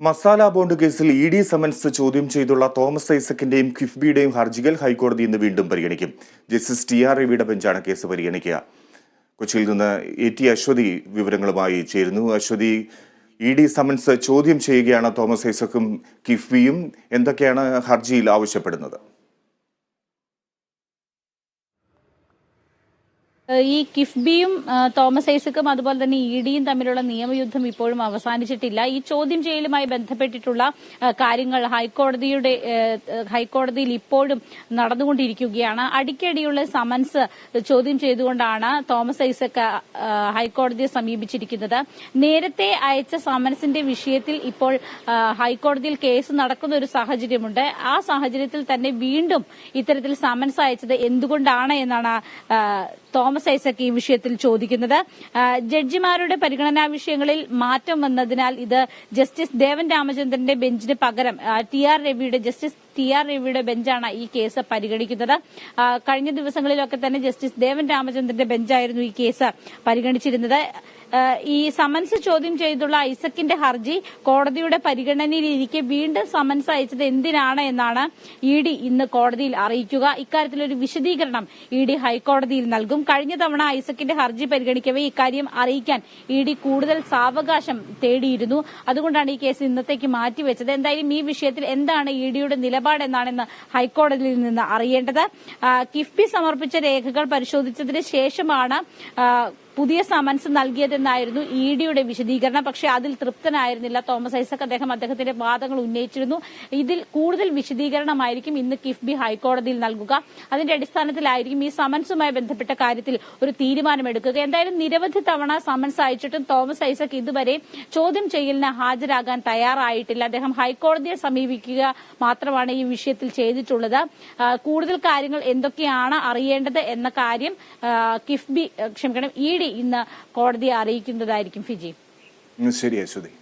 Masala bond കേസിൽ E D summons ചോദ്യം ചെയ്തുള്ള തോമസ് ഐസക്കിന്റെയും കിഫ്ബിയുടെയും ഹർജികൾ ഹൈക്കോടതി ഇന്ന് വീണ്ടും പരിഗണിക്കും. ജസ്റ്റിസ് ടി ആർ രവിയുടെ ബെഞ്ചാണ് കേസ് പരിഗണിക്കുക. കൊച്ചിയിൽ നിന്ന് എ ടി അശ്വതി വിവരങ്ങളുമായി ചേരുന്നു. അശ്വതി ഇ ഡി സമൻസ് ചോദ്യം ചെയ്യുകയാണ് തോമസ് ഐസക്കും കിഫ്ബിയും. എന്തൊക്കെയാണ് ഹർജിയിൽ ആവശ്യപ്പെടുന്നത്? ഈ കിഫ്ബിയും തോമസ് ഐസക്കും അതുപോലെ തന്നെ ഇ ഡിയും തമ്മിലുള്ള നിയമയുദ്ധം ഇപ്പോഴും അവസാനിച്ചിട്ടില്ല. ഈ ചോദ്യം ചെയ്യലുമായി ബന്ധപ്പെട്ടിട്ടുള്ള കാര്യങ്ങൾ ഹൈക്കോടതിയുടെ ഹൈക്കോടതിയിൽ ഇപ്പോഴും നടന്നുകൊണ്ടിരിക്കുകയാണ്. അടിക്കടിയുള്ള സമൻസ് ചോദ്യം ചെയ്തുകൊണ്ടാണ് തോമസ് ഐസക് ഹൈക്കോടതിയെ സമീപിച്ചിരിക്കുന്നത്. നേരത്തെ അയച്ച സമൻസിന്റെ വിഷയത്തിൽ ഇപ്പോൾ ഹൈക്കോടതിയിൽ കേസ് നടക്കുന്ന ഒരു സാഹചര്യമുണ്ട്. ആ സാഹചര്യത്തിൽ തന്നെ വീണ്ടും ഇത്തരത്തിൽ സമൻസ് അയച്ചത് എന്തുകൊണ്ടാണ് എന്നാണ് തോമസ് ഐസക് ഈ വിഷയത്തിൽ ചോദിക്കുന്നത്. ജഡ്ജിമാരുടെ പരിഗണനാ വിഷയങ്ങളിൽ മാറ്റം വന്നതിനാൽ ഇത് ജസ്റ്റിസ് ദേവൻ രാമചന്ദ്രന്റെ ബെഞ്ചിന് പകരം ടി ആർ രവിയുടെ ജസ്റ്റിസ് ടി ആർ രവിയുടെ ബെഞ്ചാണ് ഈ കേസ് പരിഗണിക്കുന്നത്. കഴിഞ്ഞ ദിവസങ്ങളിലൊക്കെ തന്നെ ജസ്റ്റിസ് ദേവൻ രാമചന്ദ്രന്റെ ബെഞ്ചായിരുന്നു ഈ കേസ് പരിഗണിച്ചിരുന്നത്. ഈ സമൻസ് ചോദ്യം ചെയ്തുള്ള ഐസക്കിന്റെ ഹർജി കോടതിയുടെ പരിഗണനയിലിരിക്കെ വീണ്ടും സമൻസ് അയച്ചത് എന്തിനാണ് എന്നാണ് ഇ ഡി ഇന്ന് കോടതിയിൽ അറിയിക്കുക. ഇക്കാര്യത്തിലൊരു വിശദീകരണം ഇ ഡി ഹൈക്കോടതിയിൽ നൽകും. കഴിഞ്ഞ തവണ ഐസക്കിന്റെ ഹർജി പരിഗണിക്കവേ ഇക്കാര്യം അറിയിക്കാൻ ഇ ഡി കൂടുതൽ സാവകാശം തേടിയിരുന്നു. അതുകൊണ്ടാണ് ഈ കേസ് ഇന്നത്തേക്ക് മാറ്റിവെച്ചത്. എന്തായാലും ഈ വിഷയത്തിൽ എന്താണ് ഇ ഡിയുടെ നിലപാടെന്നാണെന്ന് ഹൈക്കോടതിയിൽ നിന്ന് അറിയേണ്ടത്. കിഫ്ബി സമർപ്പിച്ച രേഖകൾ പരിശോധിച്ചതിന് ശേഷമാണ് പുതിയ സമൻസ് നൽകിയതെന്നായിരുന്നു ഇ ഡിയുടെ വിശദീകരണം. പക്ഷെ അതിൽ തൃപ്തനായിരുന്നില്ല തോമസ് ഐസക്. അദ്ദേഹം അദ്ദേഹത്തിന്റെ വാദങ്ങൾ ഉന്നയിച്ചിരുന്നു. ഇതിൽ കൂടുതൽ വിശദീകരണമായിരിക്കും ഇന്ന് കിഫ്ബി ഹൈക്കോടതിയിൽ നൽകുക. അതിന്റെ അടിസ്ഥാനത്തിലായിരിക്കും ഈ സമൻസുമായി ബന്ധപ്പെട്ട കാര്യത്തിൽ ഒരു തീരുമാനമെടുക്കുക. എന്തായാലും നിരവധി തവണ സമൻസ് അയച്ചിട്ടും തോമസ് ഐസക് ഇതുവരെ ചോദ്യം ചെയ്യലിന് ഹാജരാകാൻ തയ്യാറായിട്ടില്ല. അദ്ദേഹം ഹൈക്കോടതിയെ സമീപിക്കുക മാത്രമാണ് ഈ വിഷയത്തിൽ ചെയ്തിട്ടുള്ളത്. കൂടുതൽ കാര്യങ്ങൾ എന്തൊക്കെയാണ് അറിയേണ്ടത് എന്ന കാര്യം കിഫ്ബി ക്ഷമിക്കണം ഇ ഡി ഇന്ന് കോടതിയെ അറിയിക്കുന്നതായിരിക്കും ഫിജി. ശരി അശ്വതി